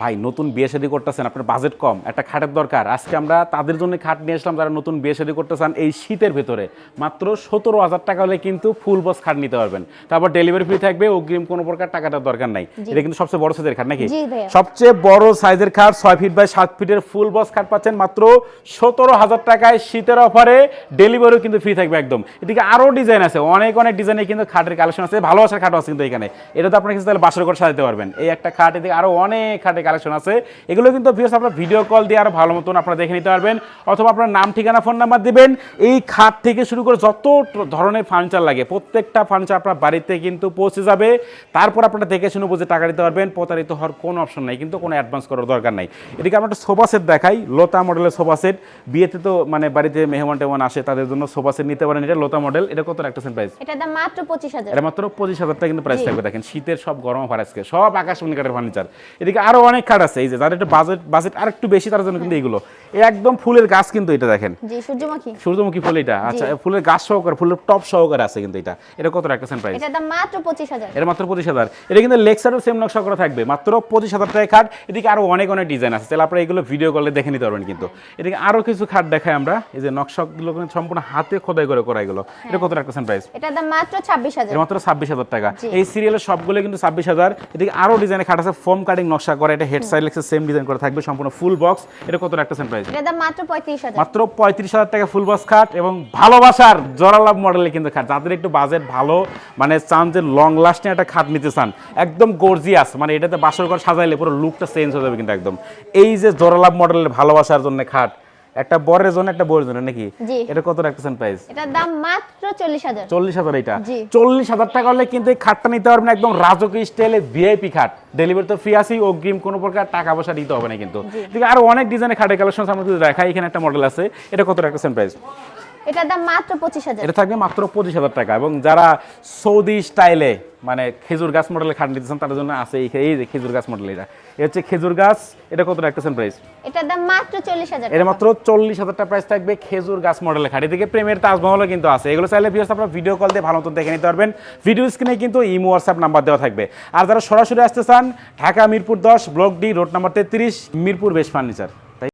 ভাই নতুন বিয়ে শাদী করতেছেন আপনার বাজেট কম একটা খাটের দরকার। আজকে আমরা তাদের জন্য খাট নিয়ে আসলাম যারা নতুন বিয়ে শাদী করতেছেন এই শীতের ভেতরে। মাত্র সতেরো হাজার টাকা হলে কিন্তু ফুল বক্স খাট নিতে পারবেন। তারপর ডেলিভারি ফ্রি থাকবে অগ্রিম কোনো প্রকার টাকাটার দরকার নাই। এটা কিন্তু সবচেয়ে বড় সাইজের খাট নাকি? সবচেয়ে বড় সাইজের খাট ছয় ফিট বাই সাত ফিটের ফুল বক্স খাট পাচ্ছেন মাত্র সতেরো হাজার টাকায় শীতের অফারে ডেলিভারিও কিন্তু ফ্রি থাকবে একদম। এদিকে আরও ডিজাইন আছে অনেক অনেক ডিজাইনে কিন্তু খাটের কালেকশন আছে ভালোবাসার খাটও আছে কিন্তু এখানে। এটা তো আপনার কিছু তাহলে বাসর করে সাজাতে পারবেন। এই একটা খাট এদিকে আরও অনেক খাটের কালেকশন আছে। এগুলো কিন্তু ভিউস আপনার ভিডিও কল দিয়ে আরও ভালো মতন আপনারা দেখে নিতে পারবেন। অথবা আপনার নাম ঠিকানা ফোন নাম্বার দিবেন। এই খাট থেকে শুরু করে যত ধরনের ফার্নিচার লাগে প্রত্যেকটা ফার্নিচার আপনার বাড়িতে কিন্তু পৌঁছে যাবে। তারপর আপনারা দেখে শুনে বুঝে টাকা দিতে পারবেন। প্রতারিত হওয়ার কোনো অপশন নাই কিন্তু কোনো অ্যাডভান্স করার দরকার নাই। এদিকে আমরা একটা সোফা সেট দেখাই লোতা মডেলের সোফা সেট বিয়েতে তো মানে বাড়িতে মেহমান টেহমান আসে তাদের জন্য সোফা সেট নিতে পারেন। এটা লোতা মডেল এটা কত রাখতেছেন প্রাইস এটার দাম মাত্র পঁচিশ হাজার। এটা মাত্র পঁচিশ হাজার টাকা কিন্তু প্রাইস। থাকবে। দেখেন শীতের সব গরম অফার আজকে। সব আকাশমণি কাঠের ফার্নিচার এদিকে আরও অনেক খাট আছে এই যে যাদের একটু বাজেট বাজেট আর একটু বেশি তার জন্য কিন্তু এইগুলো এই একদম ফুলের গাছ কিন্তু এটা দেখেন। জি সূর্যমুখী। সূর্যমুখী ফুল এটা। আচ্ছা ফুলের গাছ সহকারে ফুলের টপ সহকারে আছে কিন্তু এটা। এটা কত রাখতেছেন প্রাইস এটার দাম মাত্র পঁচিশ হাজার। এটা মাত্র পঁচিশ হাজার। এটা কিন্তু লেক্সারও সেম নকশা করা থাকবে। মাত্র পঁচিশ হাজার টাকা খাট এদিকে আরও অনেক অনেক ডিজাইন আছে। তাহলে আপনারা এগুলো ভিডিও কলে দেখে নিতে পারবেন কিন্তু। এদিকে আরও কিছু খাট দেখাই আমরা। এই যে নকশাগুলো কিন্তু সম্পূর্ণ হাতে খোদাই করে করা এগুলো। এটা কত রাখতেছেন প্রাইস এটার দাম মাত্র ছাব্বিশ হাজার। এর মাত্র ছাব্বিশ হাজার টাকা। এই সিরিয়ালের সবগুলো কিন্তু ছাব্বিশ হাজার। এদিকে আরও ডিজাইনের খাট আছে। ফোম কাটিং নকশা করা। এটা হেড সাইড লেক্সের সেম ডিজাইন করা থাকবে সম্পূর্ণ ফুল বক্স এটা কত রাখতেছেন প্রাইস এটা মাত্র পঁয়ত্রিশ হাজার। মাত্র পঁয়ত্রিশ হাজার টাকা ফুল বক্স খাট এবং ভালোবাসার জরালাভ মডেলে কিন্তু খাট। যাদের একটু বাজেট ভালো মানে চান যে লং লাস্টিং একটা খাট নিতে চান একদম গর্জিয়াস মানে এটাতে বাসর ঘর সাজাইলে পুরো লুকটা চেঞ্জ হয়ে যাবে কিন্তু একদম। এই যে জরালাভ মডেলের ভালোবাসার জন্য খাট একটা বরের জন্য একটা বউয়ের জন্য নাকি? এটা কত রাখতেছেন প্রাইস এটার দাম মাত্র চল্লিশ হাজার। চল্লিশ হাজার এটা জি। চল্লিশ হাজার টাকা হলে কিন্তু এই খাটটা নিতে পারবেন একদম রাজকীয় স্টাইলে ভিআইপি খাট। ডেলিভারি তো ফ্রি আসি অগ্রিম কোনো প্রকার টাকা পয়সা দিতে হবে না কিন্তু। আর আরও অনেক ডিজাইনের খাটের কালেকশন আমরা দেখা দেখাই এখানে একটা মডেল আছে। এটা কত রাখতেছেন প্রাইস এটার দাম মাত্র পঁচিশ হাজার। এটা থাকবে মাত্র পঁচিশ হাজার টাকা এবং যারা সৌদি স্টাইলে মানে খেজুর গাছ মডেলের খাট নিতেছেন তাদের জন্য আছে এই যে খেজুর গাছ মডেল এটা। এটা হচ্ছে খেজুর গাছ এটা কত রাখতেছেন প্রাইস এটার দাম মাত্র চল্লিশ হাজার এটা মাত্র চল্লিশ হাজার টাকা প্রাইস থাকবে খেজুর গাছ মডেলের খাট এদিকে প্রেমের তাজমহলও কিন্তু আছে। এগুলো চাইলে ভিউস আপনারা ভিডিও কল দিয়ে ভালো মতো দেখে নিতে পারবেন। ভিডিও স্ক্রিনে কিন্তু ইমো হোয়াটসঅ্যাপ নাম্বার দেওয়া থাকবে। আর যারা সরাসরি আসতে চান ঢাকা মিরপুর দশ ব্লক ডি রোড নাম্বার তেত্রিশ মিরপুর বেশ ফার্নিচার